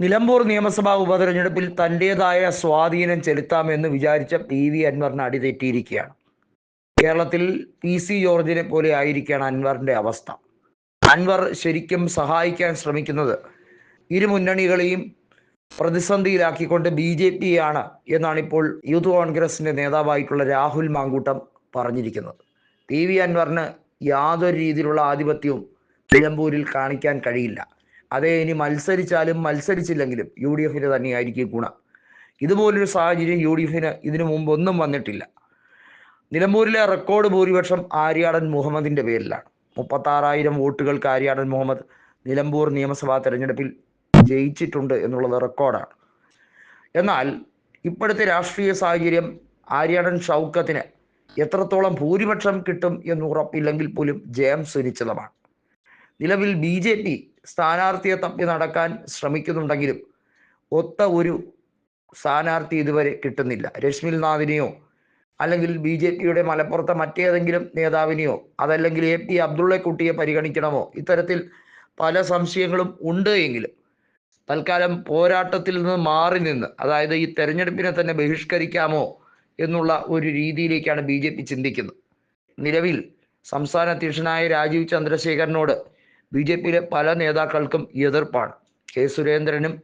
നിലമ്പൂർ നിയമസഭാ ഉപതെരഞ്ഞെടുപ്പിൽ തന്റേതായ സ്വാധീനം ചെലുത്താമെന്ന് വിചാരിച്ച പി വി അൻവറിന് അടിതെറ്റിയിരിക്കുകയാണ് കേരളത്തിൽ പി സി ജോർജിനെ പോലെ ആയിരിക്കുകയാണ് അൻവറിന്റെ അവസ്ഥ. അൻവർ ശരിക്കും സഹായിക്കാൻ ശ്രമിക്കുന്നത് ഇരു മുന്നണികളെയും പ്രതിസന്ധിയിലാക്കിക്കൊണ്ട് ബി ജെ പി ആണ് എന്നാണ് ഇപ്പോൾ യൂത്ത് കോൺഗ്രസിന്റെ നേതാവായിട്ടുള്ള രാഹുൽ മാങ്കൂട്ടം പറഞ്ഞിരിക്കുന്നത്. പി വി അൻവറിന് യാതൊരു രീതിയിലുള്ള ആധിപത്യവും നിലമ്പൂരിൽ കാണിക്കാൻ കഴിയില്ല. അതേ ഇനി മത്സരിച്ചാലും മത്സരിച്ചില്ലെങ്കിലും യു ഡി എഫിന് തന്നെയായിരിക്കും ഗുണം. ഇതുപോലൊരു സാഹചര്യം യു ഡി എഫിന് ഇതിനു മുമ്പ് ഒന്നും വന്നിട്ടില്ല. നിലമ്പൂരിലെ റെക്കോർഡ് ഭൂരിപക്ഷം ആര്യാടൻ മുഹമ്മദിന്റെ പേരിലാണ്. മുപ്പത്താറായിരം വോട്ടുകൾക്ക് ആര്യാടൻ മുഹമ്മദ് നിലമ്പൂർ നിയമസഭാ തെരഞ്ഞെടുപ്പിൽ ജയിച്ചിട്ടുണ്ട് എന്നുള്ളത് റെക്കോർഡാണ്. എന്നാൽ ഇപ്പോഴത്തെ രാഷ്ട്രീയ സാഹചര്യം ആര്യാടൻ ഷൗക്കത്തിന് എത്രത്തോളം ഭൂരിപക്ഷം കിട്ടും എന്ന് ഉറപ്പില്ലെങ്കിൽ പോലും ജയം സുനിശ്ചിതമാണ്. നിലവിൽ ബി ജെ പി സ്ഥാനാർത്ഥിയെ തപ്പി നടക്കാൻ ശ്രമിക്കുന്നുണ്ടെങ്കിലും ഒത്ത ഒരു സ്ഥാനാർത്ഥി ഇതുവരെ കിട്ടുന്നില്ല. രശ്മിൽ നാഥിനെയോ അല്ലെങ്കിൽ ബി ജെ പിയുടെ മലപ്പുറത്തെ മറ്റേതെങ്കിലും നേതാവിനെയോ അതല്ലെങ്കിൽ എ പി അബ്ദുള്ളക്കുട്ടിയെ പരിഗണിക്കണമോ? ഇത്തരത്തിൽ പല സംശയങ്ങളും ഉണ്ട് എങ്കിലും തൽക്കാലം പോരാട്ടത്തിൽ നിന്ന് മാറി നിന്ന് അതായത് ഈ തെരഞ്ഞെടുപ്പിനെ തന്നെ ബഹിഷ്കരിക്കാമോ എന്നുള്ള ഒരു രീതിയിലേക്കാണ് ബി ചിന്തിക്കുന്നത്. നിലവിൽ സംസ്ഥാന അധ്യക്ഷനായ രാജീവ് ചന്ദ്രശേഖരനോട് ബി ജെ പിയിലെ പല നേതാക്കൾക്കും എതിർപ്പാണ്. കെ സുരേന്ദ്രനും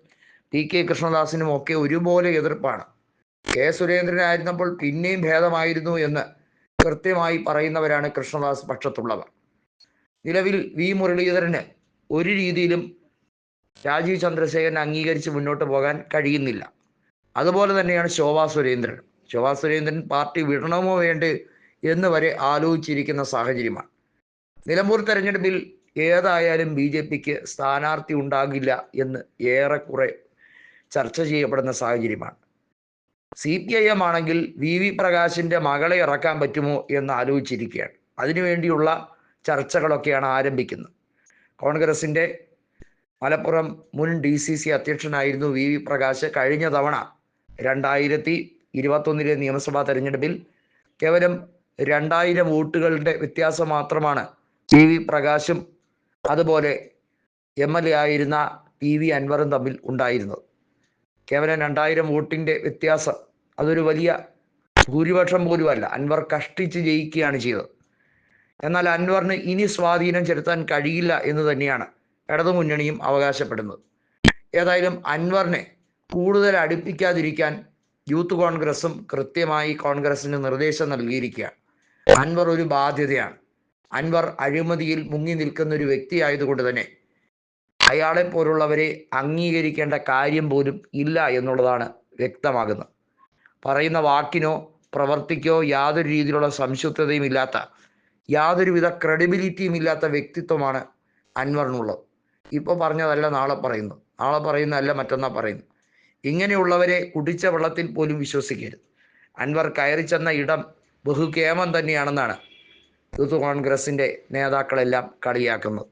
ടി കെ കൃഷ്ണദാസിനും ഒക്കെ ഒരുപോലെ എതിർപ്പാണ്. കെ സുരേന്ദ്രനായിരുന്നപ്പോൾ പിന്നെയും ഭേദമായിരുന്നു എന്ന് കൃത്യമായി പറയുന്നവരാണ് കൃഷ്ണദാസ് പക്ഷത്തുള്ളവർ. നിലവിൽ വി മുരളീധരന് ഒരു രീതിയിലും രാജീവ് ചന്ദ്രശേഖരൻ അംഗീകരിച്ച് മുന്നോട്ട് പോകാൻ കഴിയുന്നില്ല. അതുപോലെ തന്നെയാണ് ശോഭാ സുരേന്ദ്രൻ. ശോഭാ സുരേന്ദ്രൻ പാർട്ടി വിടണമോ വേണ്ടേ എന്ന് വരെ ആലോചിച്ചിരിക്കുന്ന സാഹചര്യമാണ്. നിലമ്പൂർ തെരഞ്ഞെടുപ്പിൽ ഏതായാലും ബി ജെ പിക്ക് സ്ഥാനാർത്ഥി ഉണ്ടാകില്ല എന്ന് ഏറെക്കുറെ ചർച്ച ചെയ്യപ്പെടുന്ന സാഹചര്യമാണ്. സി പി ഐ എം ആണെങ്കിൽ വി വി പ്രകാശിന്റെ മകളെ ഇറക്കാൻ പറ്റുമോ എന്ന് ആലോചിച്ചിരിക്കുകയാണ്. അതിനുവേണ്ടിയുള്ള ചർച്ചകളൊക്കെയാണ് ആരംഭിക്കുന്നത്. കോൺഗ്രസിന്റെ മലപ്പുറം മുൻ ഡി സി സി അധ്യക്ഷനായിരുന്നു വി വി പ്രകാശ് കഴിഞ്ഞ തവണ രണ്ടായിരത്തി ഇരുപത്തൊന്നിലെ നിയമസഭാ തെരഞ്ഞെടുപ്പിൽ കേവലം രണ്ടായിരം വോട്ടുകളുടെ വ്യത്യാസം മാത്രമാണ് വി വി പ്രകാശും അതുപോലെ എം എൽ എ ആയിരുന്ന പി വി അൻവറും തമ്മിൽ ഉണ്ടായിരുന്നത് കേവലം രണ്ടായിരം വോട്ടിന്റെ വ്യത്യാസം അതൊരു വലിയ ഭൂരിപക്ഷം പോലുമല്ല. അൻവർ കഷ്ടിച്ച് ജയിക്കുകയാണ് ചെയ്തത്. എന്നാൽ അൻവറിന് ഇനി സ്വാധീനം ചെലുത്താൻ കഴിയില്ല എന്ന് തന്നെയാണ് ഇടതുമുന്നണിയും അവകാശപ്പെടുന്നത്. ഏതായാലും അൻവറിനെ കൂടുതൽ അടുപ്പിക്കാതിരിക്കാൻ യൂത്ത് കോൺഗ്രസും കൃത്യമായി കോൺഗ്രസിന് നിർദ്ദേശം നൽകിയിരിക്കുകയാണ്. അൻവർ ഒരു ബാധ്യതയാണ്. അൻവർ അഴിമതിയിൽ മുങ്ങി നിൽക്കുന്ന ഒരു വ്യക്തി ആയതുകൊണ്ട് തന്നെ അയാളെ പോലുള്ളവരെ അംഗീകരിക്കേണ്ട കാര്യം പോലും ഇല്ല എന്നുള്ളതാണ് വ്യക്തമാകുന്നത്. പറയുന്ന വാക്കിനോ പ്രവർത്തിക്കോ യാതൊരു രീതിയിലുള്ള സംശുദ്ധതയും ഇല്ലാത്ത യാതൊരുവിധ ക്രെഡിബിലിറ്റിയും ഇല്ലാത്ത വ്യക്തിത്വമാണ് അൻവറിനുള്ളത്. ഇപ്പോൾ പറഞ്ഞതല്ല നാളെ പറയുന്നു. നാളെ പറയുന്നതല്ല മറ്റന്നാൾ പറയുന്നു. ഇങ്ങനെയുള്ളവരെ കുടിച്ച വെള്ളത്തിൽ പോലും വിശ്വസിക്കരുത്. അൻവർ കയറി ചെന്ന ഇടം ബഹുകേമം തന്നെയാണെന്നാണ് യൂത്ത് കോൺഗ്രസിന്റെ നേതാക്കളെല്ലാം കളിയാക്കുന്നത്